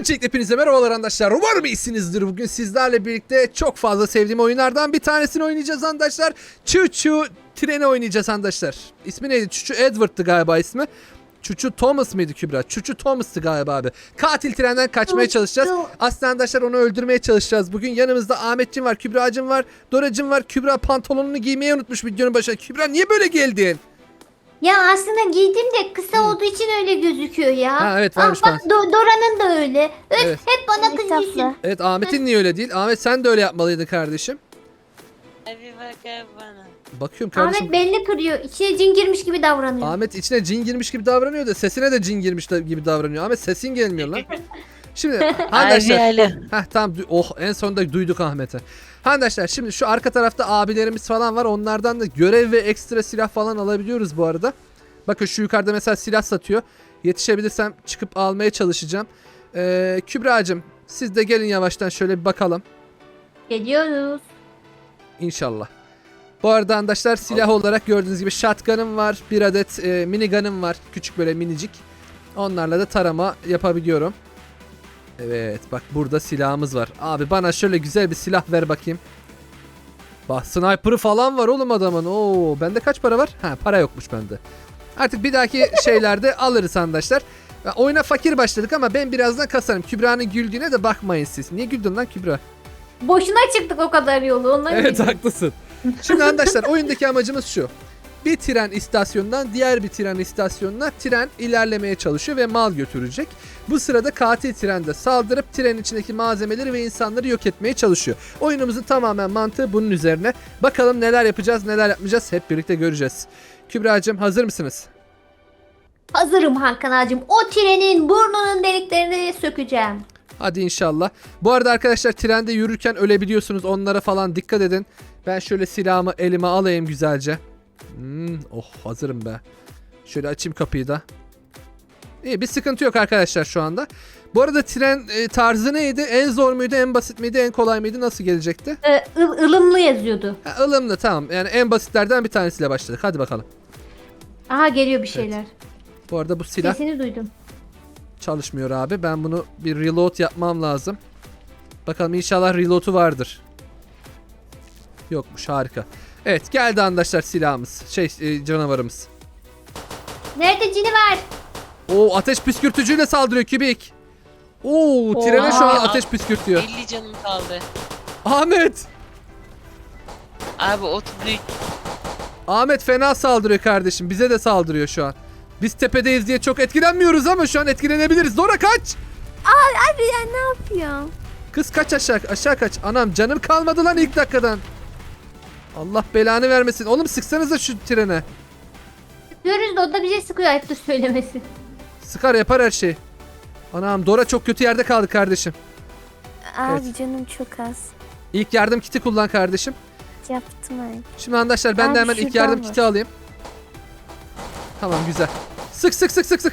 Öncelikle hepinize merhabalar arkadaşlar. Umarım iyisinizdir. Bugün sizlerle birlikte çok fazla sevdiğim oyunlardan bir tanesini oynayacağız arkadaşlar. Çuçu treni oynayacağız arkadaşlar. İsmi neydi? Çuçu Edward'tı galiba ismi. Çuçu Thomas mıydı Kübra? Çuçu Thomas'tı galiba abi. Katil trenden kaçmaya çalışacağız. Aslında arkadaşlar onu öldürmeye çalışacağız. Bugün yanımızda Ahmetciğim var, Kübra'cığım var, Doracığım var. Kübra pantolonunu giymeyi unutmuş videonun başına. Kübra niye böyle geldin? Ya aslında giydim de kısa olduğu için öyle gözüküyor ya. Ha, evet, Ah, varmış bak Do- Dora'nın da öyle. Öf, Evet. hep bana kızıyorsun. Evet Ahmet'in niye öyle değil? Ahmet sen de öyle yapmalıydın kardeşim. Abi bak bana. Bakıyorum kardeşim. Ahmet belli kırıyor. İçine cin girmiş gibi davranıyor. Ahmet içine cin girmiş gibi davranıyor da sesine de cin girmiş de- gibi davranıyor. Ahmet sesin gelmiyor lan. Şimdi Abi arkadaşlar. alo. Heh tamam du- oh en sonunda duyduk Ahmet'i. Arkadaşlar şimdi şu arka tarafta abilerimiz falan var. Onlardan da görev ve ekstra silah falan alabiliyoruz bu arada. Bakın şu yukarıda mesela silah satıyor. Yetişebilirsem çıkıp almaya çalışacağım. Ee, Kübra'cığım siz de gelin yavaştan şöyle bir bakalım. Geliyoruz. İnşallah. Bu arada arkadaşlar silah olarak gördüğünüz gibi shotgun'ım var. Bir adet e, minigun'ım var. Küçük böyle minicik. Onlarla da tarama yapabiliyorum. Evet bak burada silahımız var. Abi bana şöyle güzel bir silah ver bakayım. Bak sniper'ı falan var oğlum adamın. Oo bende kaç para var? Ha para yokmuş bende. Artık bir dahaki şeylerde alırız arkadaşlar. Ya, oyuna fakir başladık ama ben birazdan kasarım. Kübra'nın güldüğüne de bakmayın siz. Niye güldün lan Kübra? Boşuna çıktık o kadar yolu. Ondan Evet haklısın. Şimdi arkadaşlar oyundaki amacımız şu. Bir tren istasyonundan diğer bir tren istasyonuna tren ilerlemeye çalışıyor ve mal götürecek. Bu sırada katil trende saldırıp trenin içindeki malzemeleri ve insanları yok etmeye çalışıyor. Oyunumuzun tamamen mantığı bunun üzerine. Bakalım neler yapacağız neler yapmayacağız hep birlikte göreceğiz. Kübra'cığım hazır mısınız? Hazırım Hakan ağacım. O trenin burnunun deliklerini sökeceğim. Hadi inşallah. Bu arada arkadaşlar trende yürürken ölebiliyorsunuz. Onlara falan dikkat edin. Ben şöyle silahımı elime alayım güzelce. Hmm, oh hazırım be. Şöyle açayım kapıyı da. İyi bir sıkıntı yok arkadaşlar şu anda. Bu arada tren e, tarzı neydi? En zor muydu, en basit miydi, en kolay mıydı? Nasıl gelecekti? Ee, ıl- ılımlı yazıyordu. Ha, ılımlı tamam. Yani en basitlerden bir tanesiyle başladık. Hadi bakalım. Aha geliyor bir şeyler. Bu arada bu silah Sesini duydum. çalışmıyor abi. Ben bunu bir reload yapmam lazım. Bakalım inşallah reload'u vardır. Yokmuş harika. Evet geldi arkadaşlar silahımız. Şey e, canavarımız. Nerede cini var? Oo ateş püskürtücüyle saldırıyor kübik. Oo trene şu an ateş püskürtüyor. 50 canım kaldı. Ahmet. Abi 33. Ahmet fena saldırıyor kardeşim. Bize de saldırıyor şu an. Biz tepedeyiz diye çok etkilenmiyoruz ama şu an etkilenebiliriz. Dora kaç. Abi ya ne yapıyorsun? Kız kaç aşağı aşağı kaç. Anam canım kalmadı lan ilk dakikadan. Allah belanı vermesin. Oğlum sıksanıza şu trene. Diyoruz da o da bize sıkıyor ayıptır söylemesi. Sıkar yapar her şeyi. Anam Dora çok kötü yerde kaldı kardeşim. Abi Evet. canım çok az. İlk yardım kiti kullan kardeşim. Yaptım abi. Şimdi arkadaşlar ben de Abi hemen ilk şuradan yardım var. kiti alayım. Tamam güzel. Sık sık sık sık sık.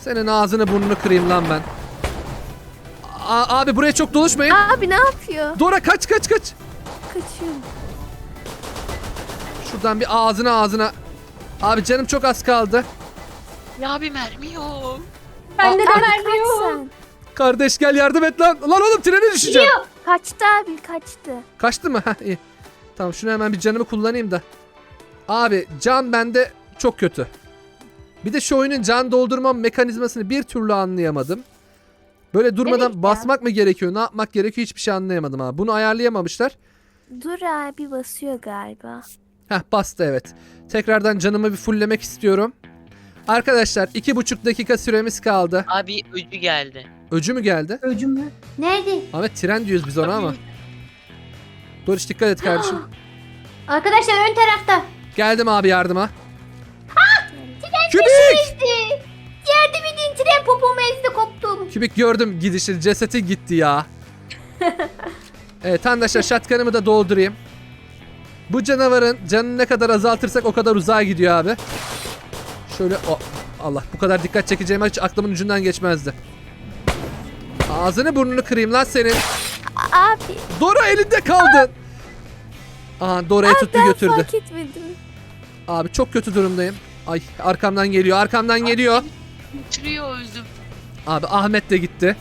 Senin ağzını burnunu kırayım lan ben. A- abi buraya çok dolaşmayın. Abi ne yapıyor? Dora kaç kaç kaç. Kaçıyorum. Şuradan bir ağzına ağzına. Abi canım çok az kaldı. Ya abi mermi yok. Bende de mermi yok. Kardeş gel yardım et lan. Lan oğlum trene düşeceğim. Gidiyor. Kaçtı abi kaçtı. Kaçtı mı? Heh iyi. Tamam şunu hemen bir canımı kullanayım da. Abi can bende çok kötü. Bir de şu oyunun can doldurma mekanizmasını bir türlü anlayamadım. Böyle durmadan Evet basmak mı gerekiyor, ne yapmak gerekiyor hiçbir şey anlayamadım abi. Bunu ayarlayamamışlar. Dur abi basıyor galiba. Heh bastı evet. Tekrardan canımı bir fulllemek istiyorum. Arkadaşlar iki buçuk dakika süremiz kaldı. Abi öcü geldi. Öcü mü geldi? Öcü mü? Nerede? Ahmet tren diyoruz biz ona ama. Hiç dikkat et kardeşim. Arkadaşlar ön tarafta. Geldim abi yardıma. Kübik! Ezdi. Yardım edin tren popomu ezdi koptum. Kübik gördüm gidişi. Ceseti gitti ya. evet arkadaşlar şatkanımı da doldurayım. Bu canavarın canını ne kadar azaltırsak o kadar uzağa gidiyor abi. Şöyle o Allah bu kadar dikkat çekeceğim hiç aklımın ucundan geçmezdi. Ağzını burnunu kırayım lan senin. Abi Dora elinde kaldın. Aha Dora'yı tuttu götürdü. fark etmedim. Abi çok kötü durumdayım. Ay arkamdan geliyor arkamdan geliyor. Uçuruyor öldüm. Abi Ahmet de gitti.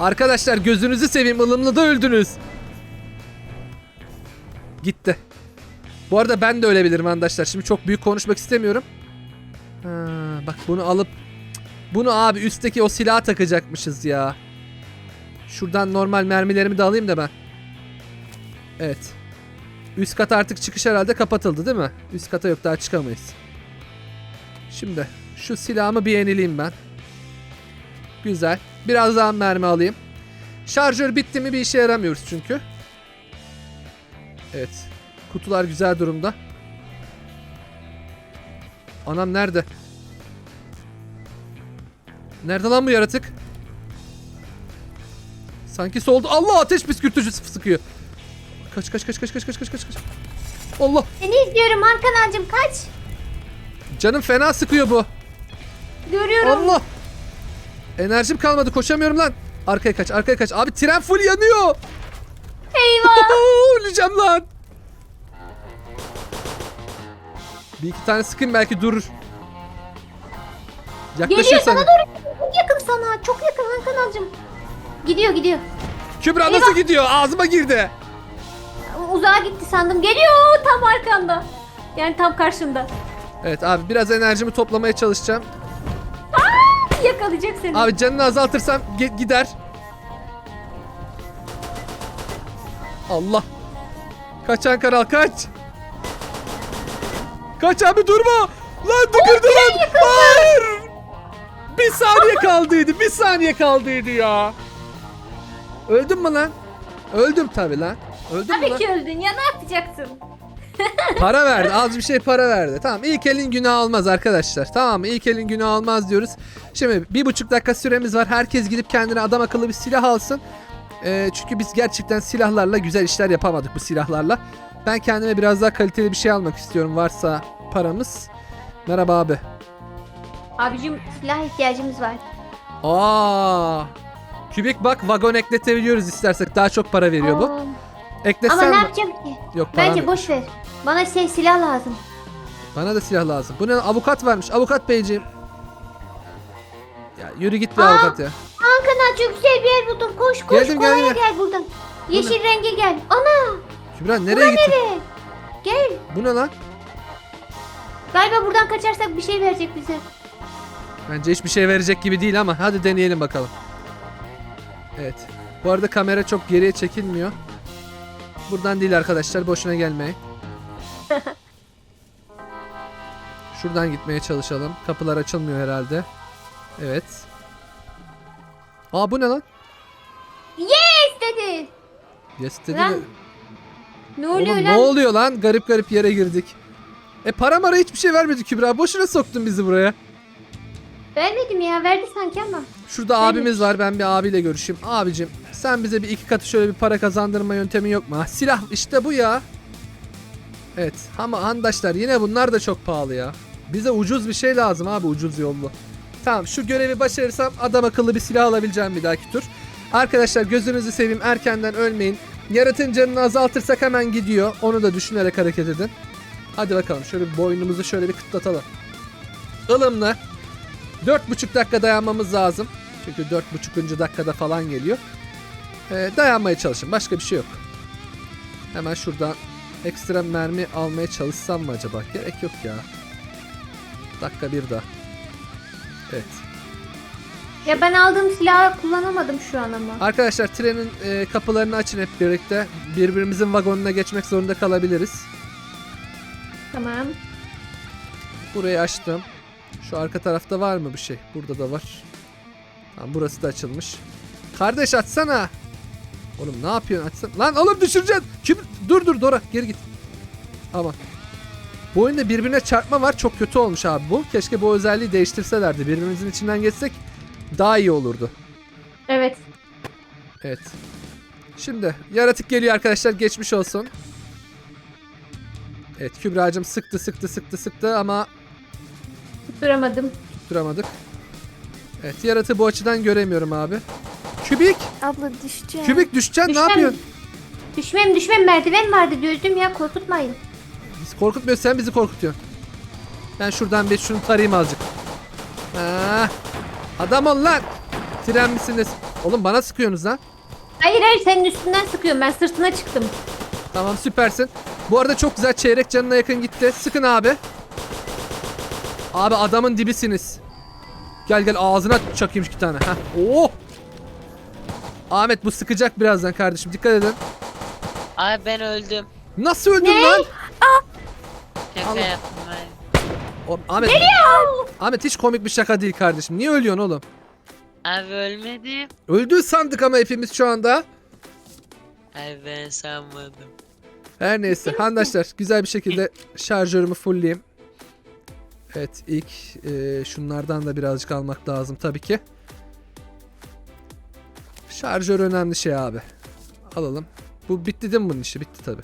Arkadaşlar gözünüzü seveyim ılımlı da öldünüz. Gitti. Bu arada ben de ölebilirim arkadaşlar. Şimdi çok büyük konuşmak istemiyorum. Ha, bak bunu alıp bunu abi üstteki o silaha takacakmışız ya. Şuradan normal mermilerimi de alayım da ben. Evet. Üst kat artık çıkış herhalde kapatıldı değil mi? Üst kata yok daha çıkamayız. Şimdi şu silahımı bir yenileyim ben. Güzel. Biraz daha mermi alayım. Şarjör bitti mi bir işe yaramıyoruz çünkü. Evet. Kutular güzel durumda. Anam nerede? Nerede lan bu yaratık? Sanki soldu. Allah ateş püskürtücüsü sıkıyor. Kaç kaç kaç kaç kaç kaç kaç kaç. kaç. Allah Seni izliyorum Hakan ağacım kaç. canım fena sıkıyor bu. Görüyorum. Allah. Enerjim kalmadı koşamıyorum lan. Arkaya kaç arkaya kaç. Abi tren full yanıyor. Eyvah. Öleceğim lan. Bir iki tane sıkayım belki durur. Yaklaşıyor Geliyor sana sana. doğru. Çok yakın sana. Çok yakın Hakan ağacım. Gidiyor gidiyor. Kübra nasıl gidiyor? Ağzıma girdi. Uzağa gitti sandım. Geliyor tam arkanda. Yani tam karşında. Evet abi biraz enerjimi toplamaya çalışacağım. Yakalayacak seni. Abi canını azaltırsam ge- gider. Allah. Kaç Ankara kaç. Kaç abi durma. Lan tıkırdı lan. Hayır. Bir saniye kaldıydı. Bir saniye kaldıydı ya. Öldün mü lan? Öldüm tabi lan. Öldün mü Tabii lan? ki öldün ya ne yapacaksın? Para verdi. Az bir şey para verdi. Tamam ilk elin günah almaz arkadaşlar. Tamam mı? İlk elin günah almaz diyoruz. Şimdi bir buçuk dakika süremiz var. Herkes gidip kendine adam akıllı bir silah alsın. Ee, çünkü biz gerçekten silahlarla güzel işler yapamadık bu silahlarla. Ben kendime biraz daha kaliteli bir şey almak istiyorum varsa paramız. Merhaba abi. Abicim silah ihtiyacımız var. Aa. Kübik bak vagon ekletebiliyoruz istersek. Daha çok para veriyor bu. Aa, Ama Eklesen ne mi? yapacağım ki? Yok param Bence yok. boş ver. Bana şey silah lazım. Bana da silah lazım. Bu ne? Avukat varmış. Avukat beyciğim. Ya yürü git bir Aa! avukat ya. Hakan çok güzel bir yer buldum. Koş koş Geldim, kolaya geldim. gel buradan. Yeşil renge gel. Ana Kübra nereye gittin? nereye? Gel. Bu ne lan? Galiba buradan kaçarsak bir şey verecek bize. Bence hiçbir şey verecek gibi değil ama hadi deneyelim bakalım. Evet. Bu arada kamera çok geriye çekilmiyor. Buradan değil arkadaşlar. Boşuna gelmeyin. Şuradan gitmeye çalışalım. Kapılar açılmıyor herhalde. Evet. Aa bu ne lan? İstedi. Yes dedi Lan, de- Ne oluyor Oğlum lan? ne oluyor lan? Garip garip yere girdik. E para mara hiçbir şey vermedi Kübra. Boşuna soktun bizi buraya. Vermedim ya verdi sanki ama. Şurada Vermemiş. abimiz var. Ben bir abiyle görüşeyim. Abicim sen bize bir iki katı şöyle bir para kazandırma yöntemi yok mu? Ha, Silah işte bu ya. Evet ama handaşlar yine bunlar da çok pahalı ya. Bize ucuz bir şey lazım abi ucuz yollu. Tamam şu görevi başarırsam adam akıllı bir silah alabileceğim bir dahaki tur. Arkadaşlar gözünüzü seveyim erkenden ölmeyin. Yaratın canını azaltırsak hemen gidiyor. Onu da düşünerek hareket edin. Hadi bakalım şöyle bir boynumuzu şöyle bir kıtlatalım. Ilımlı. 4,5 dakika dayanmamız lazım. Çünkü 4,5. dakikada falan geliyor. Ee, dayanmaya çalışın. Başka bir şey yok. Hemen şuradan ekstra mermi almaya çalışsam mı acaba? Gerek yok ya. Dakika bir daha. Evet. Ya ben aldığım silahı kullanamadım şu an ama. Arkadaşlar trenin e, kapılarını açın hep birlikte. Birbirimizin vagonuna geçmek zorunda kalabiliriz. Tamam. Burayı açtım. Şu arka tarafta var mı bir şey? Burada da var. Tamam burası da açılmış. Kardeş açsana. Oğlum ne yapıyorsun açsana. Lan oğlum düşüreceksin. Kim? Dur dur Dora geri git. Aman. Bu oyunda birbirine çarpma var. Çok kötü olmuş abi bu. Keşke bu özelliği değiştirselerdi. Birbirimizin içinden geçsek daha iyi olurdu. Evet. Evet. Şimdi yaratık geliyor arkadaşlar. Geçmiş olsun. Evet Kübra'cığım sıktı sıktı sıktı sıktı ama Duramadım. Duramadık. Evet yaratığı bu açıdan göremiyorum abi. Kübik! Abla düşeceğim. Kübik düşeceksin ne Düşmem. yapıyorsun? Düşmem düşmem merdiven vardı düzdüm ya korkutmayın. Biz korkutmuyoruz sen bizi korkutuyorsun. Ben şuradan bir şunu tarayayım azıcık. Ha, adam ol lan. Tren misiniz? Oğlum bana sıkıyorsunuz lan. Hayır hayır senin üstünden sıkıyorum ben sırtına çıktım. Tamam süpersin. Bu arada çok güzel çeyrek canına yakın gitti. Sıkın abi. Abi adamın dibisiniz. Gel gel ağzına çakayım iki tane. Heh. Oo. Ahmet bu sıkacak birazdan kardeşim. Dikkat edin. Abi ben öldüm. Nasıl öldün lan? Şaka Allah. yaptım ben. O, Ahmet. Ahmet hiç komik bir şaka değil kardeşim. Niye ölüyorsun oğlum? Abi ölmedim. Öldüğü sandık ama hepimiz şu anda. Abi ben sanmadım. Her neyse arkadaşlar güzel bir şekilde şarjörümü fullleyeyim. Evet ilk e, şunlardan da birazcık almak lazım tabii ki. Şarjör önemli şey abi. Alalım. Bu bitti değil mi bunun işi? Bitti tabii.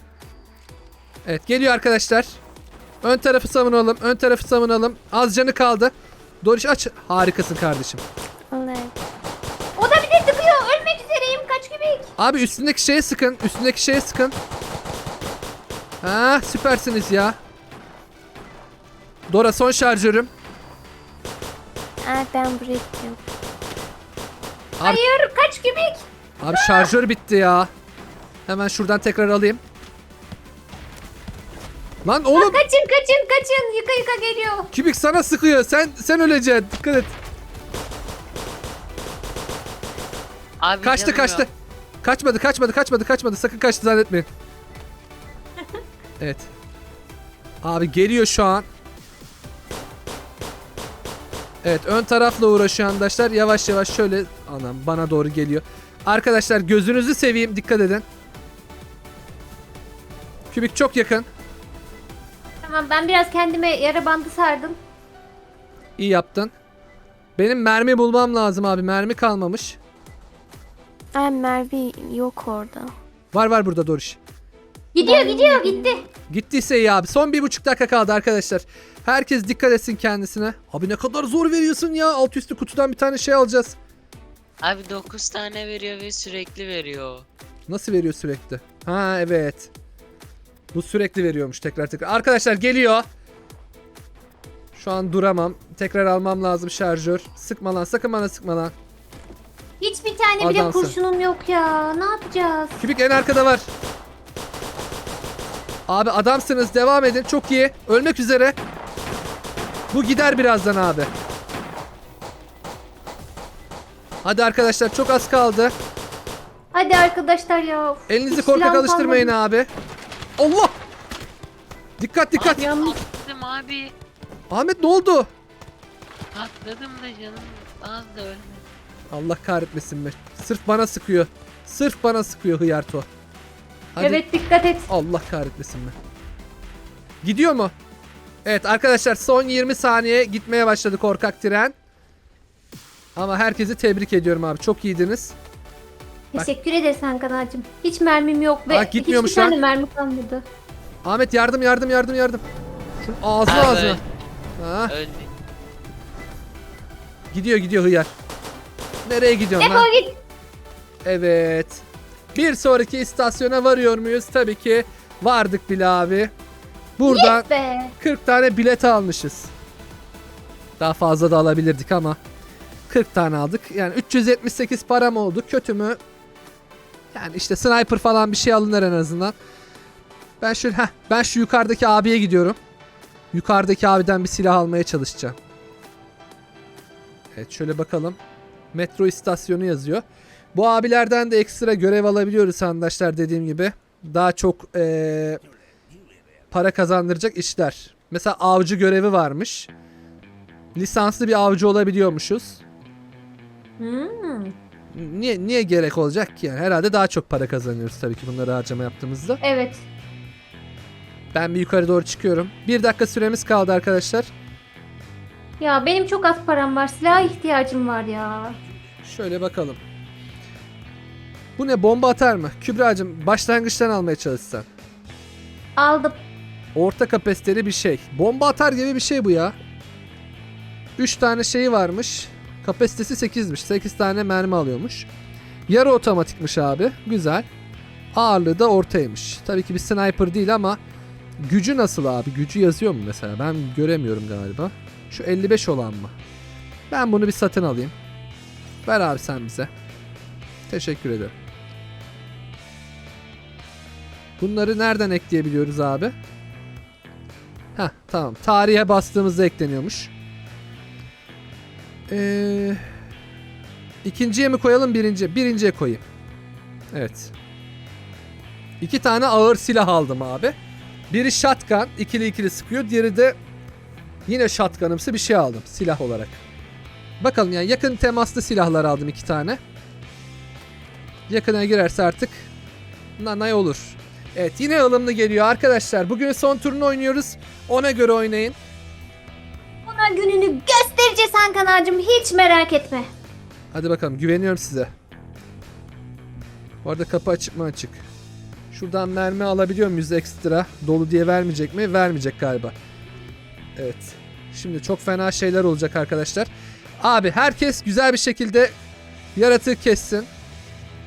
Evet geliyor arkadaşlar. Ön tarafı savunalım. Ön tarafı savunalım. Az canı kaldı. Doriş aç. Harikasın kardeşim. Olay. O da bize sıkıyor ölmek üzereyim kaç gibi. Abi üstündeki şeye sıkın. Üstündeki şeye sıkın. Ha süpersiniz ya. Dora son şarjörüm. Aa, ben bırakıyorum. Hayır kaç gibi. Abi şarjör bitti ya. Hemen şuradan tekrar alayım. Lan oğlum Kaçın kaçın kaçın yıka yıka geliyor. kübik sana sıkıyor. Sen sen öleceksin. Dikkat et. Abi Kaçtı canım kaçtı. Kaçmadı kaçmadı kaçmadı kaçmadı. Sakın kaçtı zannetmeyin. Evet. Abi geliyor şu an. Evet ön tarafla uğraşıyor arkadaşlar. Yavaş yavaş şöyle anam bana doğru geliyor. Arkadaşlar gözünüzü seveyim dikkat edin. Kübik çok yakın. Tamam ben biraz kendime yara bandı sardım. İyi yaptın. Benim mermi bulmam lazım abi. Mermi kalmamış. Aa, Merve yok orada. Var var burada Doriş. Gidiyor gidiyor gitti. Gittiyse iyi abi. Son bir buçuk dakika kaldı arkadaşlar. Herkes dikkat etsin kendisine. Abi ne kadar zor veriyorsun ya. Alt üstü kutudan bir tane şey alacağız. Abi 9 tane veriyor ve sürekli veriyor. Nasıl veriyor sürekli? Ha evet. Bu sürekli veriyormuş tekrar tekrar. Arkadaşlar geliyor. Şu an duramam. Tekrar almam lazım şarjör. Sıkma lan sakın bana sıkma lan. Hiçbir tane bile Adamsın. kurşunum yok ya. Ne yapacağız? Kübik en arkada var. Abi adamsınız devam edin çok iyi. Ölmek üzere. Bu gider birazdan abi. Hadi arkadaşlar çok az kaldı. Hadi arkadaşlar ya. Elinizi Hiç korkak alıştırmayın kalmadı. abi. Allah! Dikkat dikkat. Abi yanlış. Patladım abi. Ahmet ne oldu? Patladım da canım az da ölmedim. Allah kahretmesin be. Sırf bana sıkıyor. Sırf bana sıkıyor hıyarto. Hadi. Evet dikkat et. Allah kahretmesin be. Gidiyor mu? Evet arkadaşlar son 20 saniye gitmeye başladı korkak tren. Ama herkesi tebrik ediyorum abi. Çok iyiydiniz. Bak. Teşekkür ederiz Hankan'cığım. Hiç mermim yok ve Aa, gitmiyormuş hiçbir tane lan. mermi kalmadı. Ahmet yardım yardım yardım yardım. Şunun ağzına öl- Ha, öldü. gidiyor gidiyor hıyar. Nereye gidiyorsun lan? Defol git. Evet. Bir sonraki istasyona varıyor muyuz? Tabii ki vardık bile abi. Buradan Yes be. 40 tane bilet almışız. Daha fazla da alabilirdik ama 40 tane aldık. Yani 378 param oldu. Kötü mü? Yani işte sniper falan bir şey alınır en azından. Ben şu heh, ben şu yukarıdaki abiye gidiyorum. Yukarıdaki abiden bir silah almaya çalışacağım. Evet şöyle bakalım. Metro istasyonu yazıyor. Bu abilerden de ekstra görev alabiliyoruz arkadaşlar dediğim gibi. Daha çok eee, para kazandıracak işler. Mesela avcı görevi varmış. Lisanslı bir avcı olabiliyormuşuz. Hmm. Niye niye gerek olacak ki yani? Herhalde daha çok para kazanıyoruz tabii ki bunları harcama yaptığımızda. Evet. Ben bir yukarı doğru çıkıyorum. Bir dakika süremiz kaldı arkadaşlar. Ya benim çok az param var. Silaha ihtiyacım var ya. Şöyle bakalım. Bu ne bomba atar mı? Kübra'cığım başlangıçtan almaya çalışsan. Aldım. Orta kapasiteli bir şey. Bomba atar gibi bir şey bu ya. 3 tane şeyi varmış. Kapasitesi 8'miş. 8 tane mermi alıyormuş. Yarı otomatikmiş abi. Güzel. Ağırlığı da ortaymış. Tabii ki bir sniper değil ama gücü nasıl abi? Gücü yazıyor mu mesela? Ben göremiyorum galiba. Şu 55 olan mı? Ben bunu bir satın alayım. Ver abi sen bize. Teşekkür ederim. Bunları nereden ekleyebiliyoruz abi? Heh tamam. Tarihe bastığımızda ekleniyormuş. Ee, ikinciye mi koyalım birinci? Birinciye koyayım. Evet. İki tane ağır silah aldım abi. Biri shotgun. ikili ikili sıkıyor. Diğeri de yine shotgunımsı bir şey aldım silah olarak. Bakalım yani yakın temaslı silahlar aldım iki tane. Yakına girerse artık nanay olur. Evet yine ılımlı geliyor arkadaşlar. Bugün son turunu oynuyoruz. Ona göre oynayın. Ona gününü göstereceğiz Hakan ağacım hiç merak etme. Hadi bakalım güveniyorum size. Bu arada kapı açık mı açık. Şuradan mermi alabiliyor muyuz ekstra? Dolu diye vermeyecek mi? Vermeyecek galiba. Evet. Şimdi çok fena şeyler olacak arkadaşlar. Abi herkes güzel bir şekilde yaratığı kessin.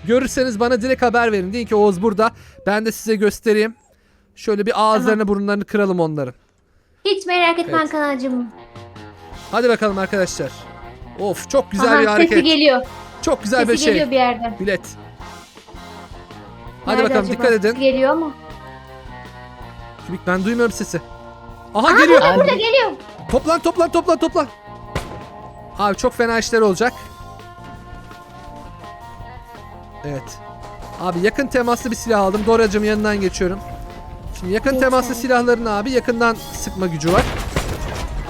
Görürseniz bana direkt haber verin. Deyin ki Oğuz burada. Ben de size göstereyim. Şöyle bir ağızlarını burunlarını kıralım onların. Hiç merak etme Evet. Hakan ağacım. Hadi bakalım arkadaşlar. Of çok güzel Aha, bir Sesi hareket. geliyor. Çok güzel Sesi bir şey. geliyor bir yerden. Bilet. Hadi Nerede bakalım acaba? dikkat edin. Sesi Geliyor ama. Kübik ben duymuyorum sesi. Aha geliyor. Burada geliyor. Toplan toplan toplan toplan. Abi çok fena işler olacak. Evet. Abi yakın temaslı bir silah aldım. Doracım yanından geçiyorum. Şimdi yakın Geçer. temaslı silahların abi yakından sıkma gücü var.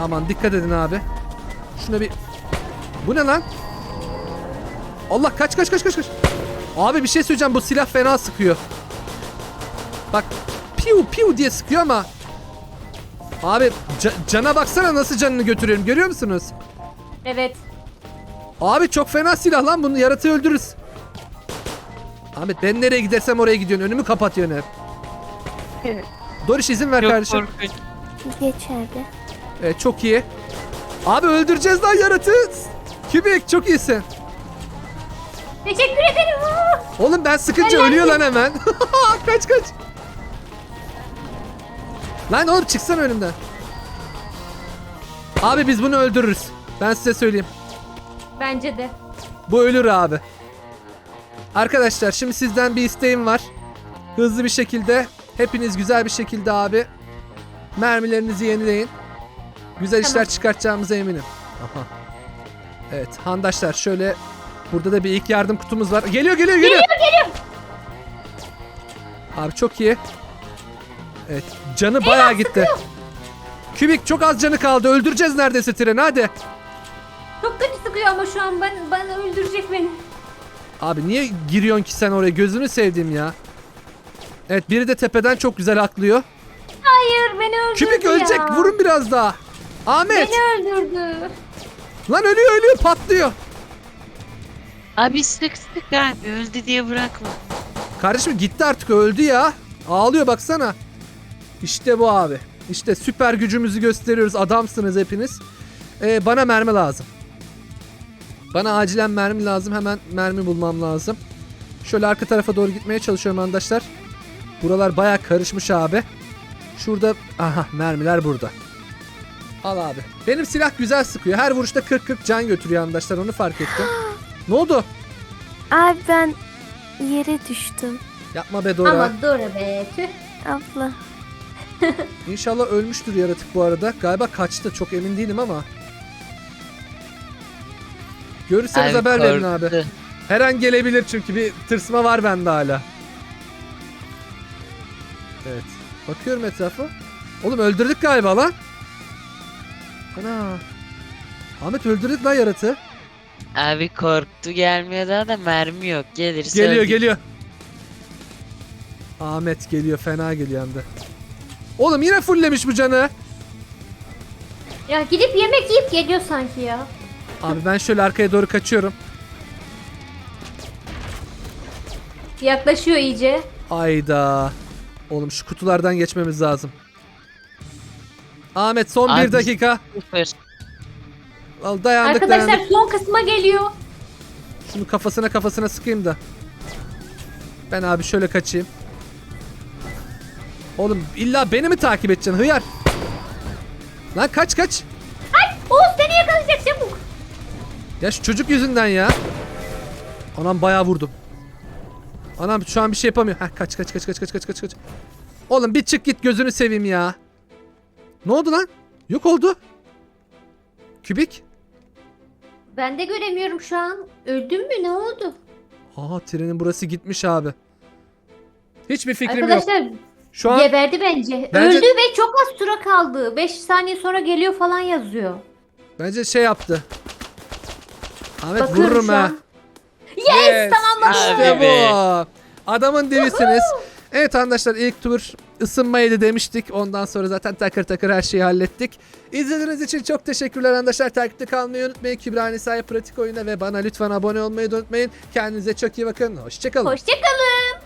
Aman dikkat edin abi. Şuna bir... Bu ne lan? Allah kaç kaç kaç kaç kaç. Abi bir şey söyleyeceğim bu silah fena sıkıyor. Bak piu piu diye sıkıyor ama Abi ca- cana baksana nasıl canını götürüyorum görüyor musunuz? Evet. Abi çok fena silah lan bunu yaratığı öldürürüz. Ahmet ben nereye gidersem oraya gidiyorsun önümü kapatıyorsun hep. Doriş izin ver Çok kardeşim. korkunç. Geçerli. Evet çok iyi. Abi öldüreceğiz lan yaratığı. Kübik çok iyisin. Teşekkür ederim. Oğlum ben sıkınca Helal ölüyor lan hemen. kaç kaç. Lan oğlum çıksana önümden. Abi biz bunu öldürürüz. Ben size söyleyeyim. Bence de. Bu ölür abi. Arkadaşlar şimdi sizden bir isteğim var. Hızlı bir şekilde hepiniz güzel bir şekilde abi mermilerinizi yenileyin. Güzel Tamam. işler çıkartacağımıza eminim. Aha. Evet handaşlar şöyle burada da bir ilk yardım kutumuz var. Geliyor geliyor geliyor. Abi çok iyi. Evet canı bayağı gitti. Kübik çok az canı kaldı. Öldüreceğiz neredeyse treni hadi. Çok kötü sıkıyor ama şu an ben bana öldürecek beni. Abi niye giriyorsun ki sen oraya? Gözünü sevdim ya. Evet biri de tepeden çok güzel atlıyor. Hayır beni öldürdü Kübik ya. ölecek. Vurun biraz daha. Ahmet. Beni öldürdü. Lan ölüyor ölüyor patlıyor. Abi sık sık abi öldü diye bırakma. Kardeşim gitti artık öldü ya. Ağlıyor baksana. İşte bu abi. İşte süper gücümüzü gösteriyoruz. Adamsınız hepiniz. Ee, bana mermi lazım. Bana acilen mermi lazım. Hemen mermi bulmam lazım. Şöyle arka tarafa doğru gitmeye çalışıyorum arkadaşlar. Buralar baya karışmış abi. Şurada aha mermiler burada. Al abi. Benim silah güzel sıkıyor. Her vuruşta 40-40 can götürüyor arkadaşlar. Onu fark ettim. ne oldu? Abi ben yere düştüm. Yapma be Dora. Ama dur be tüh. Abla. İnşallah ölmüştür yaratık bu arada. Galiba kaçtı. Çok emin değilim ama. Görürseniz Abi haber verin abi. Her an gelebilir çünkü bir tırsma var bende hala. Evet. Bakıyorum etrafa. Oğlum öldürdük galiba lan. Ana. Ahmet öldürdük lan yaratığı. Abi korktu gelmiyor daha da mermi yok. Gelirse Geliyor öldük. geliyor. Ahmet geliyor fena geliyor hem de. Oğlum yine fulllemiş bu canı. Ya gidip yemek yiyip geliyor sanki ya. Abi ben şöyle arkaya doğru kaçıyorum. Yaklaşıyor iyice. Ayda. Oğlum şu kutulardan geçmemiz lazım. Ahmet son Abi- bir dakika. Sıfır. Al dayandık Arkadaşlar dayandık. son kısma geliyor. Şunu kafasına kafasına sıkayım da. Ben abi şöyle kaçayım. Oğlum illa beni mi takip edeceksin hıyar? Lan kaç kaç. Oğuz seni yakalayacak çabuk. Ya şu çocuk yüzünden ya. Anam bayağı vurdum. Anam şu an bir şey yapamıyor. Heh, kaç kaç kaç kaç kaç kaç kaç kaç. Oğlum bir çık git gözünü seveyim ya. Ne oldu lan? Yok oldu. Kübik. Ben de göremiyorum şu an. Öldün mü? Ne oldu? Aa trenin burası gitmiş abi. Hiçbir fikrim yok. Arkadaşlar Şu an geberdi bence. Bence- Öldü ve çok az süre kaldı. 5 saniye sonra geliyor falan yazıyor. bence şey yaptı. Ahmet Bakıyorum vururum ha. an. Yes, tamamladım. İşte bu. Adamın dibisiniz. evet arkadaşlar ilk tur ısınmaydı demiştik. Ondan sonra zaten takır takır her şeyi hallettik. İzlediğiniz için çok teşekkürler arkadaşlar. Takipte kalmayı unutmayın. Kübra Nisa'ya pratik oyuna ve bana lütfen abone olmayı da unutmayın. Kendinize çok iyi bakın. Hoşçakalın. Hoşçakalın.